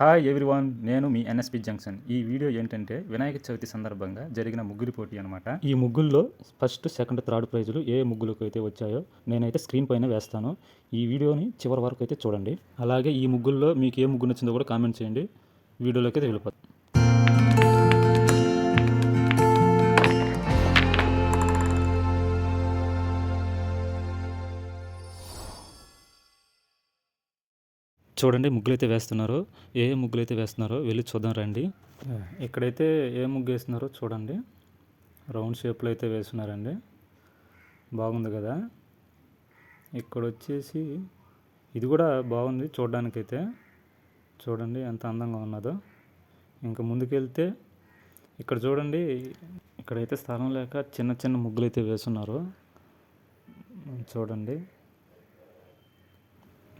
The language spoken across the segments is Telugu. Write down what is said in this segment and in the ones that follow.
హాయ్ ఎవ్రీవన్ నేను మీ ఎన్ఎస్పి జంక్షన్ ఈ వీడియో ఏంటంటే వినాయక చవితి సందర్భంగా జరిగిన ముగ్గురి పోటీ అనమాట ఈ ముగ్గుల్లో ఫస్ట్ సెకండ్ థర్డ్ ప్రైజులు ఏ ముగ్గులకు అయితే వచ్చాయో నేనైతే స్క్రీన్ పైన వేస్తాను. ఈ వీడియోని చివరి వరకు అయితే చూడండి. అలాగే ఈ ముగ్గుల్లో మీకు ఏ ముగ్గు నచ్చిందో కూడా కామెంట్ చేయండి. వీడియోలోకి అయితే వెళ్ళిపోతుంది చూడండి ముగ్గులు అయితే వేస్తున్నారు. ఏ ముగ్గులు అయితే వేస్తున్నారో వెళ్ళి చూద్దాం రండి. ఇక్కడైతే ఏ ముగ్గు వేస్తున్నారో చూడండి. రౌండ్ షేప్లో అయితే వేస్తున్నారండి. బాగుంది కదా. ఇక్కడ వచ్చేసి ఇది కూడా బాగుంది చూడడానికైతే. చూడండి ఎంత అందంగా ఉన్నదో. ఇంకా ముందుకెళ్తే ఇక్కడ చూడండి ఇక్కడైతే స్థలం లేక చిన్న చిన్న ముగ్గులు అయితే వేస్తున్నారు. చూడండి.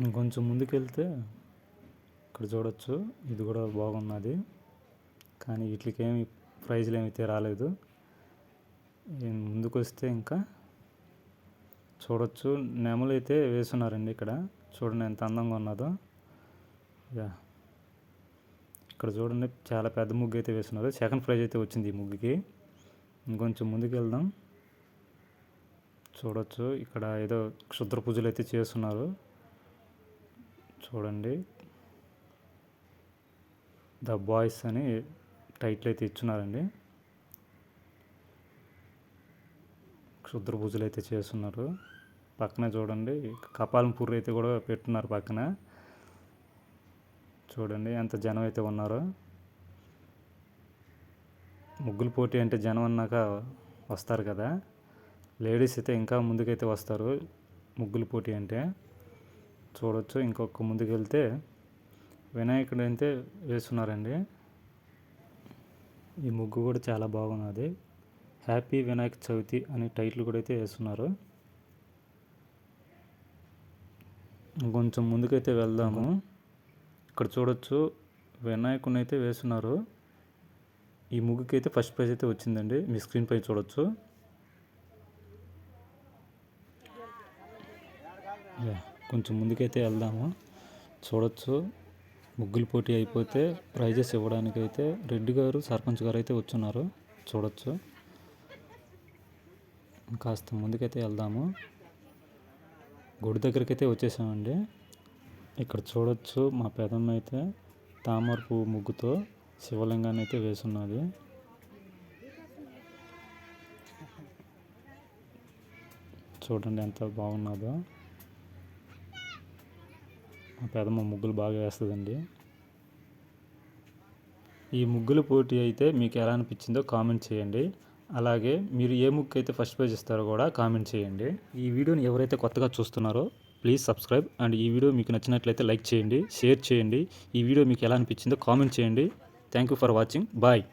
ఇంకొంచెం ముందుకెళ్తే ఇక్కడ చూడొచ్చు. ఇది కూడా బాగున్నది. కానీ వీటికేమి ఏమి ప్రైజ్లు ఏమైతే రాలేదు ముందుకొస్తే ముందుకు వస్తే ఇంకా చూడొచ్చు. నెమలు అయితే వేస్తున్నారండి ఇక్కడ. చూడండి ఎంత అందంగా ఉన్నదో. యా. ఇక్కడ చూడండి చాలా పెద్ద ముగ్గు అయితే వేస్తున్నారు సెకండ్ ప్రైజ్ అయితే వచ్చింది ఈ ముగ్గుకి. ఇంకొంచెం ముందుకు వెళ్దాం చూడొచ్చు. ఇక్కడ ఏదో క్షుద్ర పూజలు అయితే చేస్తున్నారు. చూడండి. ద బాయ్స్ అని టైటిల్ అయితే ఇచ్చున్నారండి. క్షుద్ర పూజలు అయితే చేస్తున్నారు. పక్కన చూడండి కపాలం పుర్రి అయితే కూడా పెట్టున్నారు పక్కన. చూడండి ఎంత జనం అయితే ఉన్నారో. ముగ్గులు పోటీ అంటే జనం అన్నాక వస్తారు కదా. లేడీస్ అయితే ఇంకా ముందుకైతే వస్తారు ముగ్గులు పోటీ అంటే. చూడొచ్చు. ఇంకొక ముందుకు వెళ్తే వినాయకుడు అయితే వేస్తున్నారండి. ఈ ముగ్గు కూడా చాలా బాగున్నది. హ్యాపీ వినాయక చవితి అనే టైటిల్ కూడా అయితే వేస్తున్నారు. కొంచెం ముందుకైతే వెళ్దాము. ఇక్కడ చూడొచ్చు వినాయకుని అయితే వేస్తున్నారు. ఈ ముగ్గుకి అయితే ఫస్ట్ ప్రైజ్ అయితే వచ్చిందండి. మీ స్క్రీన్ పై చూడొచ్చు. యా. కొంచెం ముందుకైతే వెళ్దాము. చూడొచ్చు. ముగ్గులు పోటీ అయిపోతే ప్రైజెస్ ఇవ్వడానికైతే రెడ్డి గారు సర్పంచ్ గారు అయితే వచ్చున్నారు. చూడొచ్చు. కాస్త ముందుకైతే వెళ్దాము. గుడి దగ్గరికి అయితే వచ్చేసామండి. ఇక్కడ చూడొచ్చు మా పెదమ్మ అయితే తామర పువ్వు ముగ్గుతో శివలింగాన్ని అయితే వేసున్నది. చూడండి ఎంత బాగున్నదో. మా పెదమ్మ ముగ్గులు బాగా వేస్తుందండి. ఈ ముగ్గుల పోటీ అయితే మీకు ఎలా అనిపించిందో కామెంట్ చేయండి. అలాగే మీరు ఏ ముగ్గు అయితే ఫస్ట్ పేజ్ ఇస్తారో కూడా కామెంట్ చేయండి. ఈ వీడియోని ఎవరైతే కొత్తగా చూస్తున్నారో ప్లీజ్ సబ్స్క్రైబ్ అండ్ ఈ వీడియో మీకు నచ్చినట్లయితే లైక్ చేయండి షేర్ చేయండి. ఈ వీడియో మీకు ఎలా అనిపించిందో కామెంట్ చేయండి. Thank you for watching. Bye.